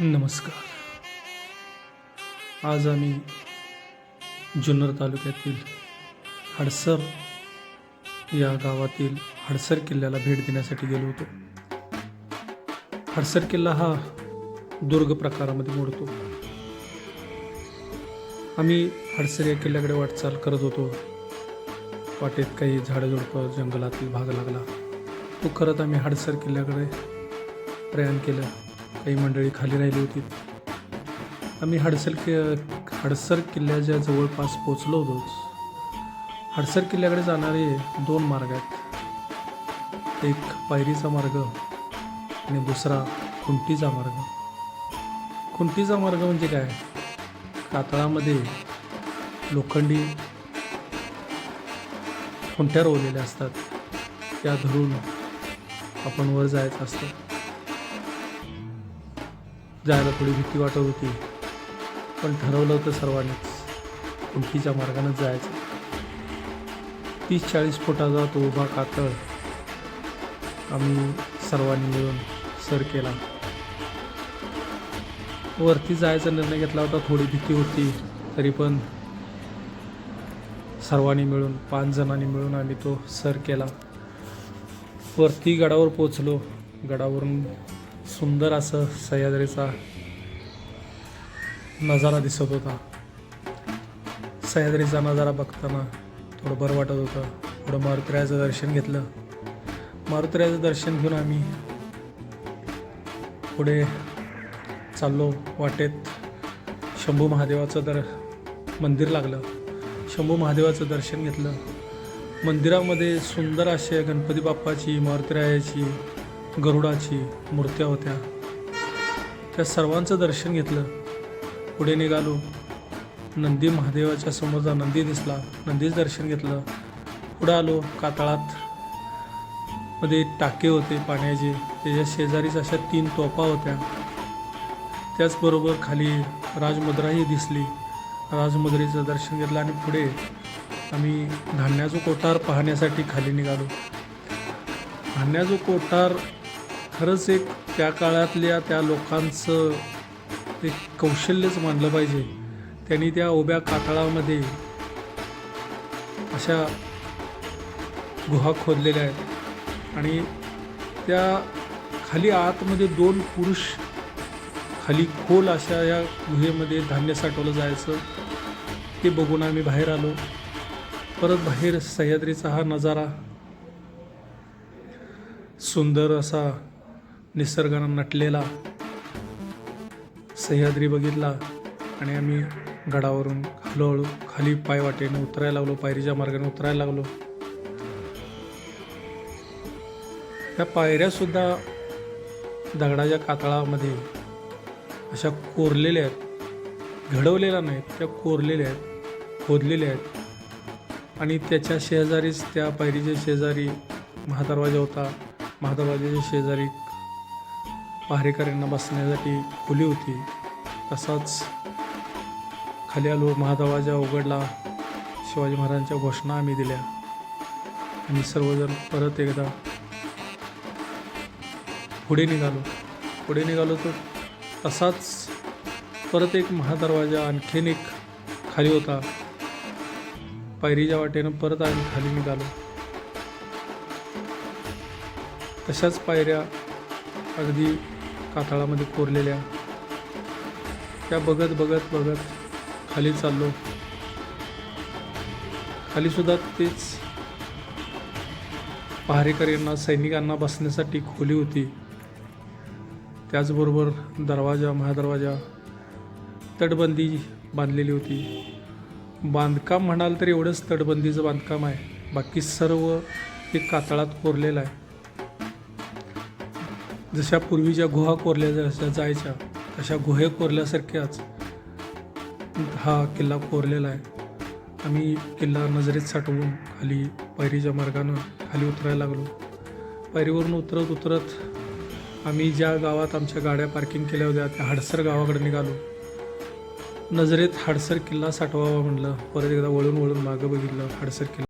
नमस्कार. आज आम्ही जुन्नर तालुक्यातील हडसर या गावातील हडसर किल्ल्याला भेट देण्यासाठी गेलो होतो. हडसर किल्ला हा दुर्ग प्रकारामध्ये मोडतो. आम्ही हडसर या किल्ल्याकडे वाटचाल करत होतो. वाटेत काही झाडझुडपं जंगलातील भाग लागला. तो करत आम्ही हडसर किल्ल्याकडे प्रयाण केलं. काही मंडळी खाली राहिली होती. आम्ही हडसर कि हडसर किल्ल्याच्या जवळपास पोचलो होतोच हडसर किल्ल्याकडे जाणारे दोन मार्ग आहेत. एक पायरीचा मार्ग आणि दुसरा खुंटीचा मार्ग. खुंटीचा मार्ग म्हणजे काय? कातळामध्ये लोखंडी खुंट्या रोवलेल्या असतात. त्या धरून आपण वर जायचं असतं. जायला थोडी भीती वाटत होती. पण ठरवलं होतं सर्वांनीच. उंचीच्या मार्गानेच जायचं. तीस चाळीस फुटाचा तो उभा कातळ आम्ही सर्वांनी मिळून सर केला. वरती जायचा निर्णय घेतला होता थोडी भीती होती. तरी पण सर्वांनी मिळून पाच जणांनी मिळून आम्ही तो सर केला. वरती गडावर पोचलो गडावरून सुंदर असं सह्याद्रीचा नजारा दिसत होता. सह्याद्रीचा नजारा बघताना थोडं बरं वाटत होतं. थोडं मारुतीरायाचं दर्शन घेतलं. मारुतीरायाचं दर्शन घेऊन आम्ही पुढे चाललो. वाटेत शंभू महादेवाचं दर मंदिर लागलं. शंभू महादेवाचं दर्शन घेतलं. मंदिरामध्ये सुंदर असे गणपती बाप्पाची मारुतीरायाची गरुडाची मूर्त्या होत्या. त्या सर्वांचं दर्शन घेतलं. पुढे निघालो. नंदी महादेवाच्या समोरचा नंदी दिसला. नंदीचं दर्शन घेतलं. पुढं आलो कातळात. मध्ये टाके होते पाण्याचे. त्याच्या शेजारीच अशा तीन तोफा होत्या. त्याचबरोबर खाली राजमुद्राही दिसली. राजमुद्रेचं दर्शन घेतलं आणि पुढे आम्ही धान्याचं कोठार पाहण्यासाठी खाली निघालो. धान्याचं कोठार खरंच एक त्या काळातल्या त्या लोकांचं एक कौशल्यच मानलं पाहिजे. त्यांनी त्या उभ्या कातळामध्ये अशा गुहा खोदलेल्या आहेत. आणि त्या खाली आतमध्ये दोन पुरुष खाली खोल अशा या गुहेमध्ये धान्य साठवलं जायचं. ते बघून आम्ही बाहेर आलो. परत बाहेर सह्याद्रीचा हा नजारा सुंदर असा निसर्गानं नटलेला सह्याद्री बघितला आणि आम्ही गडावरून हळूहळू खाली पाय वाटेने उतरायला लागलो पायरीच्या मार्गाने उतरायला लागलो. त्या पायऱ्यासुद्धा दगडाच्या कातळामध्ये अशा कोरलेल्या आहेत. घडवलेल्या नाहीत त्या कोरलेल्या आहेत खोदलेल्या आहेत. आणि त्याच्या शेजारीच त्या पायरीच्या शेजारी महादरवाजा होता. महादरवाजाच्या शेजारी पहारेकऱ्यांना बसण्यासाठी खुली होती. तसाच खाली आलो महादरवाजा उघडला. शिवाजी महाराजांच्या घोषणा आम्ही दिल्या. आणि सर्वजण परत एकदा पुढे निघालो. पुढे निघालो तर तसाच परत एक महादरवाजा आणखीन एक खाली होता. पायरीच्या वाटेनं परत आम्ही खाली निघालो. तशाच पायऱ्या अगदी कातळामध्ये कोरलेल्या. त्या बघत बघत बघत खाली चाललो. खालीसुद्धा तेच पहारेकऱ्यांना सैनिकांना बसण्यासाठी खोली होती. त्याचबरोबर दरवाजा महादरवाजा तटबंदी बांधलेली होती. बांधकाम म्हणाल तर एवढंच तटबंदीचं बांधकाम आहे. बाकी सर्व हे कातळात कोरलेलं आहे. जशा पूर्वीच्या गुहा कोरल्या जशा जायच्या तशा गुहे कोरल्यासारख्याच हा किल्ला कोरलेला आहे. आम्ही किल्ला नजरेत साठवून खाली पायरीच्या मार्गानं खाली उतरायला लागलो. पायरीवरून उतरत उतरत आम्ही ज्या गावात आमच्या गाड्या पार्किंग केल्या होत्या त्या हडसर गावाकडे निघालो. नजरेत हडसर किल्ला साठवावा म्हणलं परत एकदा वळून वळून मागं बघितलं हडसर किल्ला.